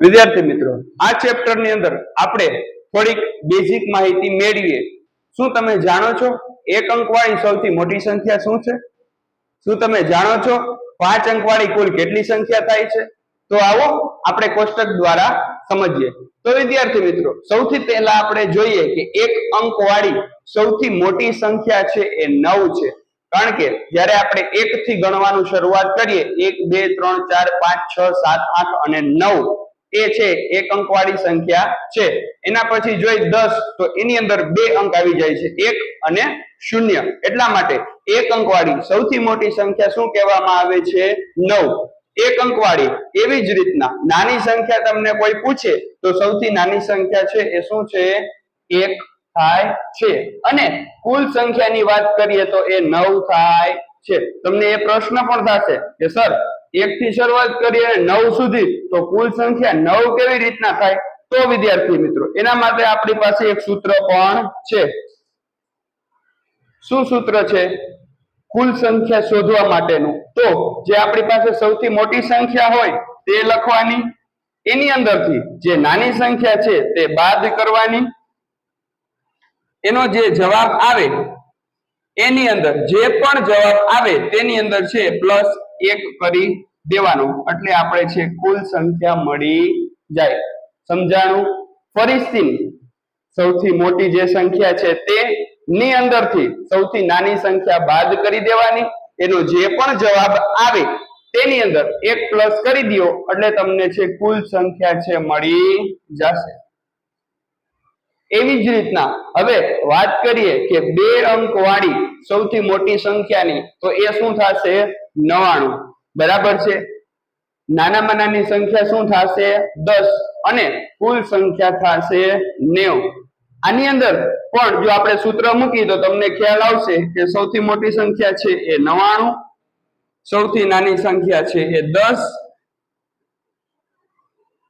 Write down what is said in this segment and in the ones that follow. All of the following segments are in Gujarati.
વિદ્યાર્થી મિત્રો, આ ચેપ્ટરની અંદર આપણે થોડીક બેઝિક માહિતી મેળવીએ. શું તમે જાણો છો? એક અંકવાળી સૌથી મોટી સંખ્યા શું છે? શું તમે જાણો છો? પાંચ અંકવાળી કુલ કેટલી સંખ્યા થાય છે? તો આવો આપણે કોષ્ટક દ્વારા સમજીએ. તો વિદ્યાર્થી મિત્રો, સૌથી પહેલા આપણે જોઈએ કે એક અંકવાળી સૌથી મોટી સંખ્યા છે એ નવ છે. કારણ કે જ્યારે આપણે એક થી ગણવાનું શરૂઆત કરીએ, એક, બે, ત્રણ, ચાર, પાંચ, છ, સાત, આઠ અને નવ એ છે, એક અંકવાળી સંખ્યા છે. એના પછી જોઈ દસ, તો એની અંદર બે અંક આવી જાય છે, એક અને શૂન્ય. એટલા માટે એક અંકવાળી સૌથી મોટી સંખ્યા શું કહેવામાં આવે છે? નવ. એક અંકવાળી એવી જ રીતના નાની સંખ્યા તમને કોઈ પૂછે, તો સૌથી નાની સંખ્યા છે એ શું છે? એક થાય છે. અને કુલ સંખ્યાની વાત કરીએ તો એ નવ થાય છે. તમને એ પ્રશ્ન પણ થશે કે, સર એક થી શરૂઆત કરીએ નવ સુધી, તો કુલ સંખ્યા નવ કેવી રીતના થાય? તો વિદ્યાર્થી મિત્રો, એના માટે આપણી પાસે એક સૂત્ર પણ છે. શું સૂત્ર છે? કુલ સંખ્યા શોધવા માટેનું. તો જે આપણી પાસે સૌથી મોટી સંખ્યા હોય, તે લખવાની. એની અંદરથી જે નાની સંખ્યા છે, તે બાદ કરવાની. એનો જે જવાબ આવે, એની અંદર જે પણ જવાબ આવે, તેની અંદર છે પ્લસ એક કરી દેવાનો. એટલે આપણે છે કુલ સંખ્યા મળી જાય. સમજાણું? ફરીથી સૌથી મોટી જે સંખ્યા છે તે ની અંદરથી સૌથી નાની સંખ્યા બાદ કરી દેવાની. એનો જે પણ જવાબ આવે તેની અંદર એક પ્લસ કરી દો. એટલે તમને છે કુલ સંખ્યા છે મળી જશે. એવી જ રીતના હવે વાત કરીએ કે બે અંક વાળી સૌથી મોટી સંખ્યાની, તો એ શું થશે? નવાણું બરાબર છે? નાનામાં નાની સંખ્યા શું થશે? દસ. અને કુલ સંખ્યા થશે નેવ. આની અંદર પણ જો આપણે સૂત્ર મૂકી તો તમને ખ્યાલ આવશે કે સૌથી મોટી સંખ્યા છે એ નવાણું સૌથી નાની સંખ્યા છે એ દસ.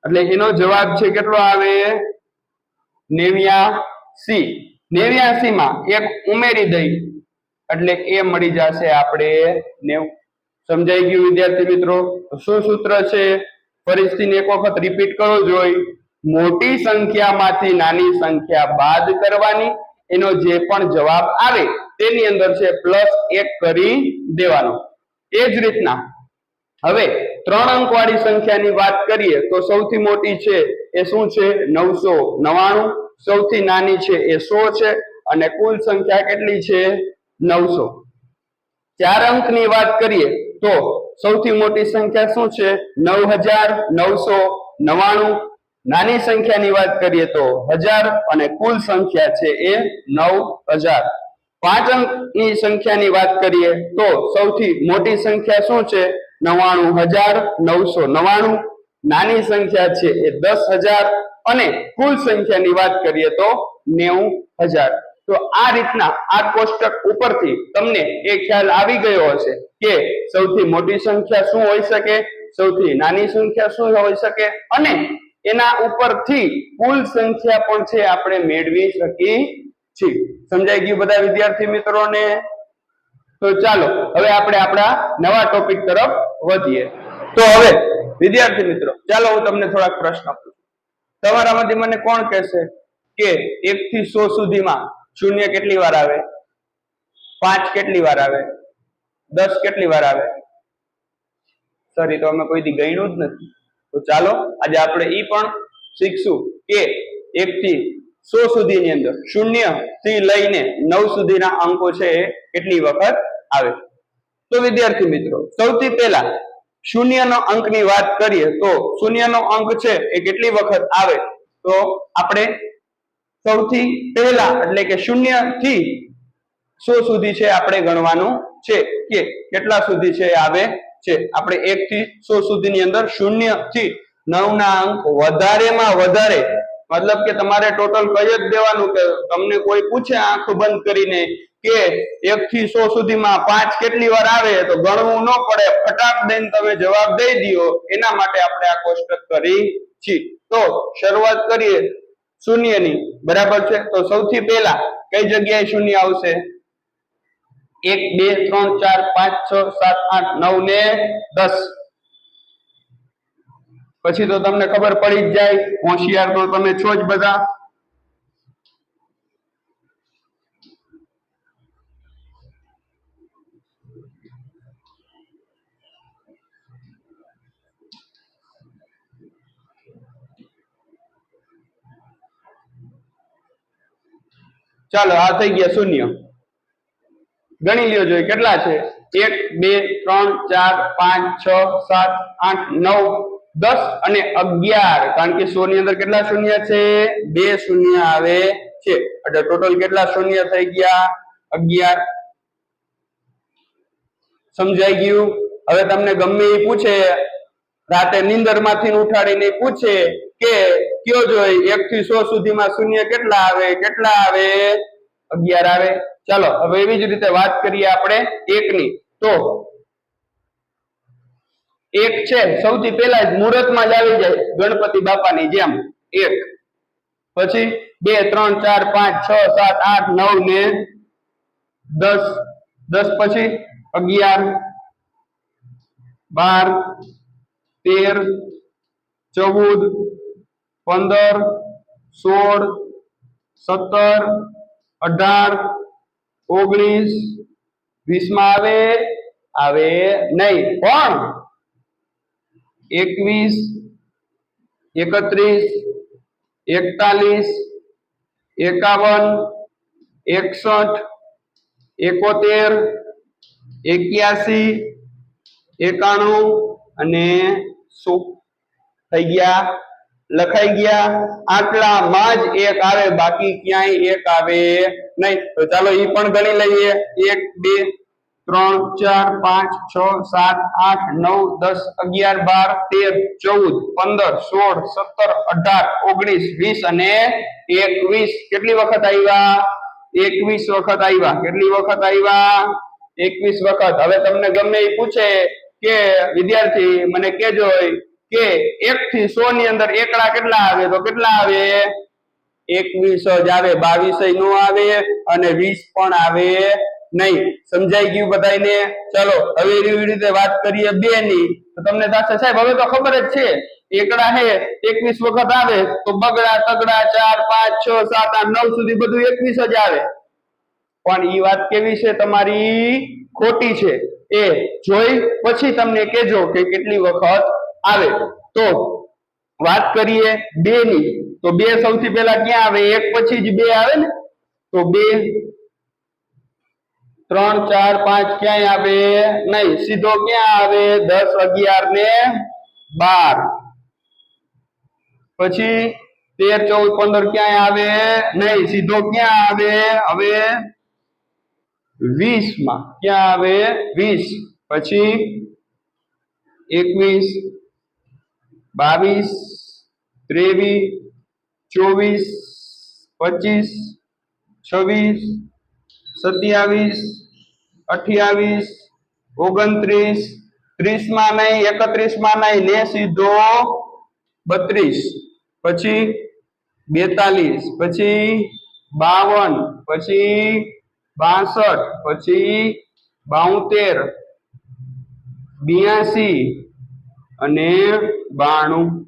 એટલે એનો જવાબ છે કેટલો આવે? નેવ્યાસી નેવ્યાસી માં એક ઉમેરી દઈ. એટલે એ મળી જશે આપણે નેવ. સમજાઈ ગયું વિદ્યાર્થી મિત્રો? શું સૂત્ર છે? ફરીથી એક વખત રિપીટ કરો, જોઈ. મોટી સંખ્યામાંથી નાની સંખ્યા બાદ કરવાની. એનો જે પણ જવાબ આવે તેની અંદર છે પ્લસ એક કરી દેવાનો. એ જ રીતના. હવે ત્રણ અંક વાળી સંખ્યાની વાત કરીએ તો સૌથી મોટી છે એ શું છે? નવસો નવાણું. સૌથી નાની છે એ સો છે અને કુલ સંખ્યા કેટલી છે? નવસો. ચાર અંકની વાત કરીએ તો સૌથી મોટી સંખ્યા શું છે? નવ હજાર નવસો નવાણું. નાની સંખ્યાની વાત કરીએ તો હજાર અને કુલ સંખ્યા છે એ નવ હજાર પાંચ અંકની સંખ્યાની વાત કરીએ તો સૌથી મોટી સંખ્યા શું છે? નવાણું હજાર નવસો નવાણું. નાની સંખ્યા છે એ દસ હજાર અને કુલ સંખ્યાની વાત કરીએ તો નેવું હજાર. તો આ રીતના આ કોષ્ટક ઉપરથી તમને એ ખ્યાલ આવી ગયો હશે કે સૌથી મોટી સંખ્યા શું હોઈ શકે, સૌથી નાની સંખ્યા શું હોઈ શકે અને એના ઉપરથી કુલ સંખ્યા પણ છે આપણે મેળવી શકીએ છીએ. સમજાઈ ગયું બધા વિદ્યાર્થી મિત્રોને? તો ચાલો, હવે આપણે આપણા નવા ટોપિક તરફ વધીએ. તો હવે વિદ્યાર્થી મિત્રો, ચાલો હું તમને થોડાક પ્રશ્ન પૂછું. તમારામાંથી મને કોણ કહેશે કે એક થી સો સુધીમાં શૂન્ય કેટલી વાર આવે? પાંચ કેટલી વાર આવે? દસ કેટલી વાર આવે? સોરી તો અમે કોઈથી ગણ્યું જ નથી. તો ચાલો, આજે આપણે એ પણ શીખશું કે એક થી સો સુધીની અંદર શૂન્યથી લઈને નવ સુધીના અંકો છે એ કેટલી વખત આવે? તો વિદ્યાર્થી મિત્રો, સૌથી પહેલા શૂન્યનો અંકની વાત કરીએ તો શૂન્યનો અંક છે એ કેટલી વખત આવે? તો આપણે સૌથી પહેલા એટલે કે શૂન્યથી સો સુધી છે આપણે ગણવાનું છે. કે કેટલા સુધી છે આવે છે? આપણે એક થી સો સુધીની અંદર શૂન્યથી નવ ના અંક વધારેમાં વધારે, મતલબ કે તમારે ટોટલ કહી જ દેવાનું કે તમને કોઈ પૂછે આંખ બંધ કરીને કે એક થી સો સુધીમાં પાંચ કેટલી વાર આવે તો ગણવું ન પડે. ફટાક દઈને તમે જવાબ દઈ દો એના માટે આપણે આ કોષ્ટક કરી છીએ તો શરૂઆત કરીએ શૂન્યની. બરાબર છે? તો સૌથી પહેલા કઈ જગ્યાએ શૂન્ય આવશે? એક, બે, ત્રણ, ચાર, પાંચ, છ, સાત, આઠ, નવ ને દસ. પછી તો તમને ખબર પડી જ જાય. હોશિયાર તો તમે છો જ બધા. ચાલો, આ થઈ ગયા શૂન્ય. ગણી લ્યો જોઈએ કેટલા છે? એક, બે, ત્રણ, ચાર, પાંચ, છ, સાત, આઠ, નવ, દસ અને અગિયાર. કારણ કે સો ની અંદર કેટલા શૂન્ય છે? બે શૂન્ય આવે છે. એટલે ટોટલ કેટલા શૂન્ય થઈ ગયા? અગિયાર. સમજાઈ ગયું? હવે તમને ગમે એ પૂછે. રાતે નીંદરમાંથી ઉઠાડીને પૂછે. કે કયો જોઈ એક થી સો સુધીમાં શૂન્ય કેટલા આવે? કેટલા આવે? અગિયાર આવે. ચાલો, હવે એવી જ રીતે વાત કરીએ આપણે એક ની તો એક છે, સૌથી પહેલા જ મુહૂર્તમાં જ આવી જાય ગણપતિ બાપાની જેમ. એક. પછી બે, ત્રણ, ચાર, પાંચ, છ, સાત, આઠ, નવ ને દસ. દસ પછી અગિયાર. બાર. તેર. ચૌદ. પંદર, સોળ, સત્તર, અઢાર, ઓગણીસ, વીસમાં આવે? આવે નહીં. પણ એકવીસ, એકત્રીસ, એકતાલીસ, એકાવન, એકસઠ, એકોતેર, એક્યાસી, એકાણું અને સો થઈ ગયા. લખાઈ ગયા આટલામાં જ એક આવે, બાકી ક્યાંય એક આવે નહીં. તો ચાલો એ પણ ગણી લઈએ. એક, બે, ત્રણ, ચાર, પાંચ, છ, સાત, આઠ, નવ, દસ, અગિયાર, બાર, તેર, ચૌદ, પંદર, સોળ, સત્તર, અઢાર, ઓગણીસ, વીસ અને એકવીસ. કેટલી વખત આવ્યા એકવીસ વખત આવ્યા કેટલી વખત આવ્યા એકવીસ વખત. હવે તમને ગમે એ પૂછે કે, વિદ્યાર્થી, મને કેજો કે એક થી સો ની અંદર એકડા કેટલા આવે? તો કેટલા આવે? એકવીસ જ આવે, બાવીસ નો આવે અને વીસ પણ આવે નહીં. સમજાઈ ગયું બધાને ચલો, હવે એવી રીતે વાત કરીએ બે ની તો તમને સાહેબ, હવે તો ખબર જ છે. એકડા હે, એકવીસ વખત આવે, તો બગડા, તગડા, ચાર, પાંચ, છ, સાત, આઠ, નવ સુધી બધું એકવીસ જ આવે. પણ ઈ વાત કેવી છે તમારી? ખોટી છે. એ જોઈ, પછી તમને કેજો કે કેટલી વખત આવે. તો વાત કરીએ બે ની તો બે સૌથી પહેલા ક્યાં આવે? એક પછી જ બે આવે ને? તો બે, ત્રણ, ચાર, પાંચ ક્યાંય આવે? નહીં. સીધો ક્યાં આવે? દસ, અગિયાર ને બાર. પછી તેર, ચૌદ, પંદર ક્યાંય આવે? નહીં. સીધો ક્યાં આવે? હવે વીસમાં ક્યાં આવે? વીસ. પછી એકવીસ બાવીસ, ત્રેવીસ, ચોવીસ, પચીસ, છવ્વીસ, સત્યાવીસ, અઠ્યાવીસ, ઓગણત્રીસ ત્રીસમાં નહીં એકત્રીસમાં નહીં ને સીધો બત્રીસ. પછી બેતાલીસ, પછી બાવન, પછી બાસઠ, પછી બાઉતેર, બિયાસી અને બાણું.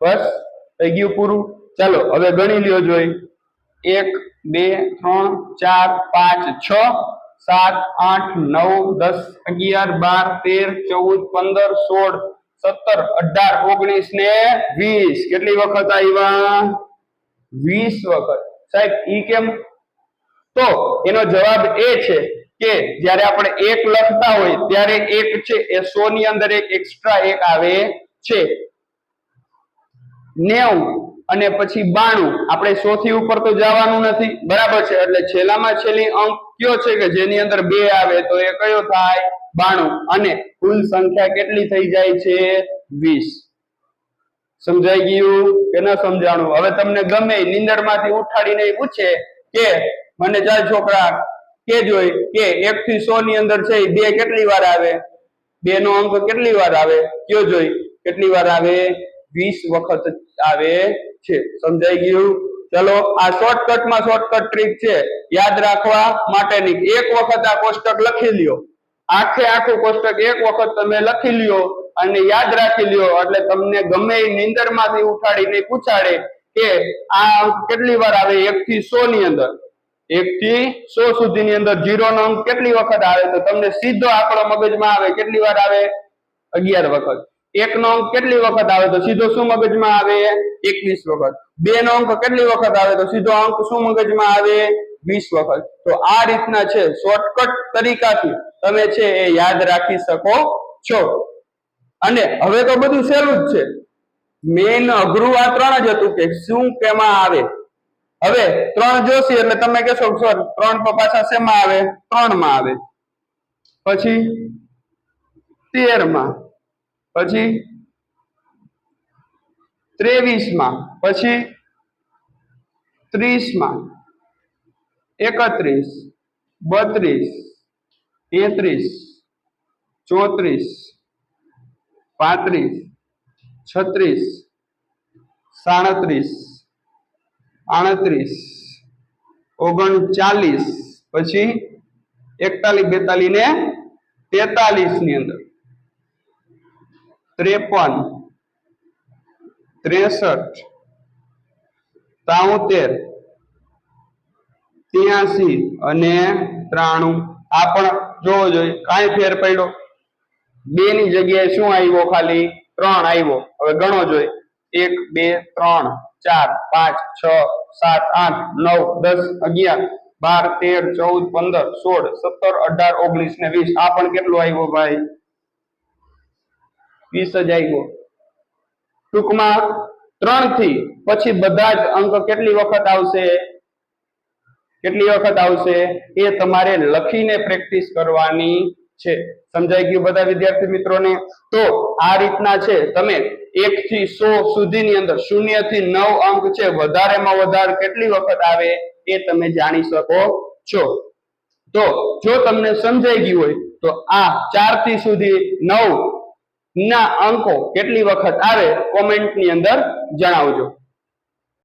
બસ, થઈ ગયું પૂરું. ચાલો, હવે ગણી લ્યો જોઈ. એક, બે, ત્રણ, ચાર, પાંચ, છ, સાત, આઠ, નવ, દસ, અગિયાર, બાર, તેર, ચૌદ, પંદર, સોળ, સત્તર, અઢાર, ઓગણીસ ને વીસ. કેટલી વખત આવ્યા વીસ વખત. સાહેબ, ઈ કેમ? તો, એનો જવાબ એ છે કે જ્યારે આપણે એક લખતા હોય ત્યારે એક છે એ સો ની અંદર એક એક્સ્ટ્રા એક આવે છે. નેવું અને પછી બાણું. આપણે સો થી ઉપર તો જવાનું નથી. બરાબર છે? એટલે છેલ્લામાં છેલ્લી અંક કયો છે કે જેની અંદર બે આવે તો એ કયો થાય? બાણું. અને કુલ સંખ્યા કેટલી થઈ જાય છે? વીસ. સમજાઈ ગયું કે ન સમજાણું? હવે તમને ગમે નીંદરમાંથી ઉઠાડીને પૂછે કે, મને ચાલ છોકરા કે જોઈ કે એક થી સો ની અંદર છે બે કેટલી વાર આવે? બે નો અંક કેટલી વાર આવે? કયો જોઈ કેટલી વાર આવે? વીસ વખત આવે છે. સમજાઈ ગયું? ચલો, આ શોર્ટકટમાં શોર્ટકટ ટ્રીક છે. યાદ રાખવા માટેની એક વખત આ કોષ્ટક લખી લ્યો. આખે આખું કોષ્ટક એક વખત તમે લખી લ્યો અને યાદ રાખી લ્યો. એટલે તમને ગમે એ નિંદરમાંથી ઉઠાડીને પૂછાડે કે આ કેટલી વાર આવે? એક થી સો ની અંદર. એક થી સો સુધીની અંદર જીરો નો અંક કેટલી વખત આવે? તો તમને સીધો આંકડો મગજમાં આવે. કેટલી વાર આવે? અગિયાર વખત. એક નો અંક કેટલી વખત આવે? તો સીધો શું મગજમાં આવે? એકવીસ વખત. બે નો અંક કેટલી વખત આવે? તો સીધો અંક શું મગજમાં આવે? વીસ વખત. તો આ રીતના છે. શોર્ટકટ તરીકાથી તમે છે એ યાદ રાખી શકો છો. અને હવે તો બધું સહેલું જ છે. મેન અઘરું આ ત્રણ જ હતું કે શું કેમાં આવે? હવે ત્રણ જોશી એટલે તમે કહેશો સર ત્રણ તો શેમાં આવે? ત્રણમાં આવે. પછી તેરમાં પછી ત્રેવીસમાં પછી ત્રીસમાં એકત્રીસ, બત્રીસ, તેત્રીસ, ચોત્રીસ, પાંત્રીસ, છત્રીસ, સાડત્રીસ આડત્રીસ, ઓગણચાલીસ, પછી એકતાલીસ બેતાલીસ ને તેતાલીસની અંદર. ત્રેપન, ત્રેસઠ ત્રાઉતેર ત્યાસી અને ત્રાણું. આ પણ જોવો જોઈએ, કાંઈ ફેર પડ્યો? બે ની જગ્યાએ શું આવ્યો ખાલી? ત્રણ આવ્યો. હવે ગણો જોઈએ. એક, બે, ત્રણ. ચાર, પાંચ, છ, સાત, આઠ, નવ, દસ, અગિયાર, બાર, તેર, ચૌદ, પંદર, સોળ, સત્તર, અઢાર, ઓગણીસ ને વીસ. આ પણ કેટલો આવ્યો ભાઈ? વીસ જ આવ્યો. ટૂંકમાં ત્રણથી પછી બધા જ અંક કેટલી વખત આવશે? કેટલી વખત આવશે? એ તમારે લખીને પ્રેક્ટિસ કરવાની છે. સમજાઈ ગયું બધા વિદ્યાર્થી મિત્રોને? તો આ રીતના છે. તમે એક થી સો સુધીની અંદર શૂન્યથી નવ અંક છે, વધારેમાં વધારે કેટલી વખત આવે એ તમે જાણી શકો છો. તો જો તમને સમજાઈ ગયું હોય, તો આ ચારથી સુધી નવ ના અંકો કેટલી વખત આવે કોમેન્ટની અંદર જણાવજો.